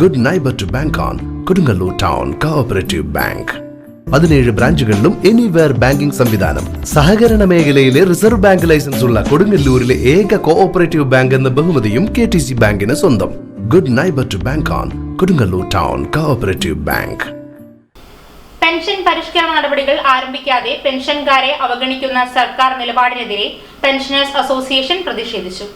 Good neighbour to bank on Kodungallur town cooperative bank പതിനേഴ് ബ്രാഞ്ചുകളിലും anywhere banking സംവിധാനം സഹകരണ മേഖലയിലെ റിസർവ് ബാങ്ക് ലൈസൻസ് ഉള്ള കൊടുങ്ങല്ലൂരിലെ ഏക കോഓപ്പറേറ്റീവ് ബാങ്ക് എന്ന ബഹുമതിയും കെ ടി സി ബാങ്കിന് സ്വന്തം good neighbour to bank on Kodungallur town cooperative bank pension പരിഷ്കരണ നടപടികൾ ആരംഭിക്കാതെ പെൻഷൻകാരെ അവഗണിക്കുന്ന സർക്കാർ നിലപാടിനെതിരെ പെൻഷനേഴ്സ് അസോസിയേഷൻ പ്രതിഷേധിച്ചു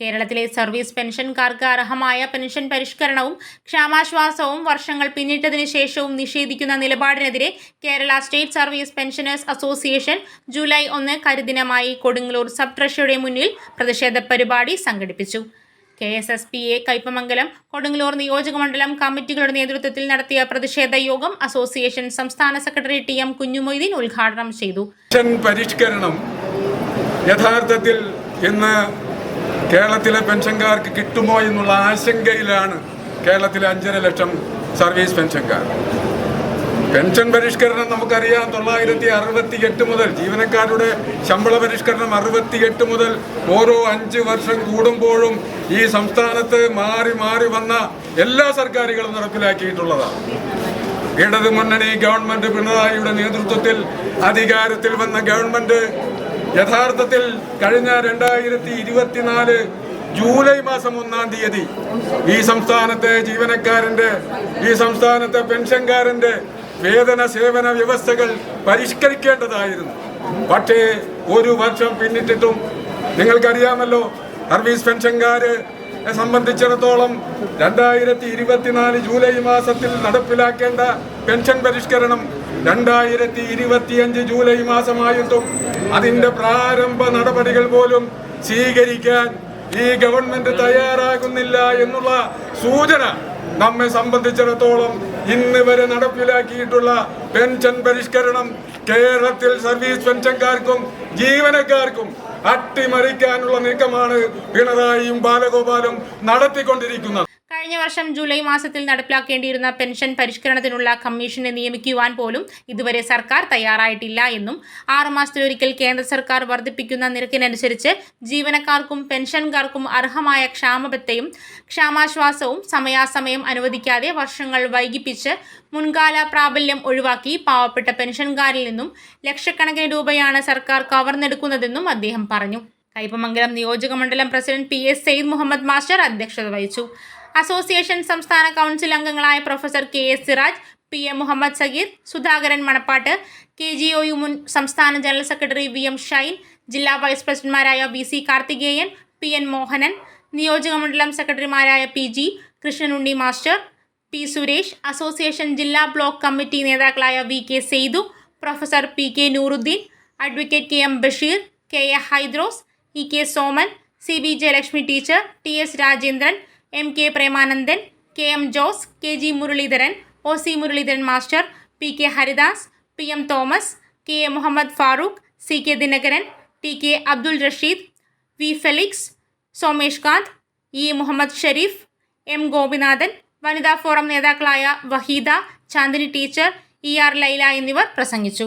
കേരളത്തിലെ സർവീസ് പെൻഷൻകാർക്ക് അർഹമായ പെൻഷൻ പരിഷ്കരണവും ക്ഷാമാശ്വാസവും വർഷങ്ങൾ പിന്നിട്ടതിനു ശേഷവും നിഷേധിക്കുന്ന നിലപാടിനെതിരെ Kerala state service pensioners association July ഒന്ന് കരിദിനമായി കൊടുങ്ങല്ലൂർ സബ് ട്രഷറിയുടെ മുന്നിൽ പ്രതിഷേധ പരിപാടി സംഘടിപ്പിച്ചു K S S P A Kaipamangalam Kodungallur നിയോജകമണ്ഡലം കമ്മിറ്റികളുടെ നേതൃത്വത്തിൽ നടത്തിയ പ്രതിഷേധ യോഗം അസോസിയേഷൻ സംസ്ഥാന സെക്രട്ടറി ടി എം കുഞ്ഞുമൊയ്തീൻ ഉദ്ഘാടനം ചെയ്തു പരിഷ്കരണം യഥാർത്ഥത്തിൽ ഇന്ന് കേരളത്തിലെ പെൻഷൻകാർക്ക് കിട്ടുമോ എന്നുള്ള ആശങ്കയിലാണ് കേരളത്തിലെ അഞ്ചര ലക്ഷം സർവീസ് പെൻഷൻകാർ പെൻഷൻ പരിഷ്കരണം നമുക്കറിയാം തൊള്ളായിരത്തി അറുപത്തി എട്ട് മുതൽ ജീവനക്കാരുടെ ശമ്പള പരിഷ്കരണം എട്ട് മുതൽ ഓരോ അഞ്ച് വർഷം കൂടുമ്പോഴും ഈ സംസ്ഥാനത്ത് മാറി മാറി വന്ന എല്ലാ സർക്കാരുകളും നടപ്പിലാക്കിയിട്ടുള്ളതാണ് ഇടതുമുന്നണി മുന്നണി ഗവൺമെന്റ് പിണറായിയുടെ നേതൃത്വത്തിൽ അധികാരത്തിൽ വന്ന ഗവൺമെന്റ് യഥാർത്ഥത്തിൽ കഴിഞ്ഞ രണ്ടായിരത്തി ഇരുപത്തിനാല് ജൂലൈ മാസം ഒന്നാം തീയതി ഈ സംസ്ഥാനത്തെ ജീവനക്കാരന്റെ ഈ സംസ്ഥാനത്തെ പെൻഷൻകാരന്റെ വേതന സേവന വ്യവസ്ഥകൾ പരിഷ്കരിക്കേണ്ടതായിരുന്നു പക്ഷേ ഒരു വർഷം പിന്നിട്ടിട്ടും നിങ്ങൾക്കറിയാമല്ലോ സർവീസ് പെൻഷൻകാര് സംബന്ധിച്ചിടത്തോളം രണ്ടായിരത്തി ഇരുപത്തിനാല് ജൂലൈ മാസത്തിൽ നടപ്പിലാക്കേണ്ട പെൻഷൻ പരിഷ്കരണം രണ്ടായിരത്തി ഇരുപത്തിയഞ്ച് ജൂലൈ മാസമായിട്ടും അതിന്റെ പ്രാരംഭ നടപടികൾ പോലും സ്വീകരിക്കാൻ ഈ ഗവൺമെന്റ് തയ്യാറാകുന്നില്ല എന്നുള്ള സൂചന നമ്മെ സംബന്ധിച്ചിടത്തോളം ഇന്ന് വരെ നടപ്പിലാക്കിയിട്ടുള്ള പെൻഷൻ പരിഷ്കരണം കേരളത്തിൽ സർവീസ് പെൻഷൻകാർക്കും ജീവനക്കാർക്കും അട്ടിമറിക്കാനുള്ള നീക്കമാണ് പിണറായിയും ബാലഗോപാലും നടത്തിക്കൊണ്ടിരിക്കുന്നത് കഴിഞ്ഞ വർഷം ജൂലൈ മാസത്തിൽ നടപ്പിലാക്കേണ്ടിയിരുന്ന പെൻഷൻ പരിഷ്കരണത്തിനുള്ള കമ്മീഷനെ നിയമിക്കുവാൻ പോലും ഇതുവരെ സർക്കാർ തയ്യാറായിട്ടില്ല എന്നും ആറുമാസത്തിലൊരിക്കൽ കേന്ദ്ര സർക്കാർ വർദ്ധിപ്പിക്കുന്ന നിരക്കിനനുസരിച്ച് ജീവനക്കാർക്കും പെൻഷൻകാർക്കും അർഹമായ ക്ഷാമബത്തയും ക്ഷാമാശ്വാസവും സമയാസമയം അനുവദിക്കാതെ വർഷങ്ങൾ വൈകിപ്പിച്ച് മുൻകാല പ്രാബല്യം ഒഴിവാക്കി പാവപ്പെട്ട പെൻഷൻകാരിൽ നിന്നും ലക്ഷക്കണക്കിന് രൂപയാണ് സർക്കാർ കവർന്നെടുക്കുന്നതെന്നും അദ്ദേഹം പറഞ്ഞു കയ്പമംഗലം നിയോജക മണ്ഡലം president P S Syed Muhammad master അധ്യക്ഷത വഹിച്ചു അസോസിയേഷൻ സംസ്ഥാന കൗൺസിൽ അംഗങ്ങളായ professor K S Siraj P M Muhammad Sageer Sudhakaran Manappattu K G O U മുൻ സംസ്ഥാന general secretary V M Shine ജില്ലാ vice പ്രസിഡന്റ്മാരായ V C Karthikeyan P N Mohanan നിയോജക മണ്ഡലം സെക്രട്ടറിമാരായ P G Krishnanunni master P Suresh association ജില്ലാ block committee നേതാക്കളായ V K Saithu professor P K Nooruddin advocate K M Basheer K A Hydros E K Soman C B Jayalakshmi teacher T S Rajendran M K Premanandan K M Jose K G Muraleedharan O C Muraleedharan master P K Haridas P M Thomas K A Muhammad Farooq C K Dinakaran T K Abdul Rasheed V Felix Somesh Kanth E Muhammad Sherif M Gopinathan വനിതാ forum നേതാക്കളായ Waheeda Chandini teacher E R Laila എന്നിവർ പ്രസംഗിച്ചു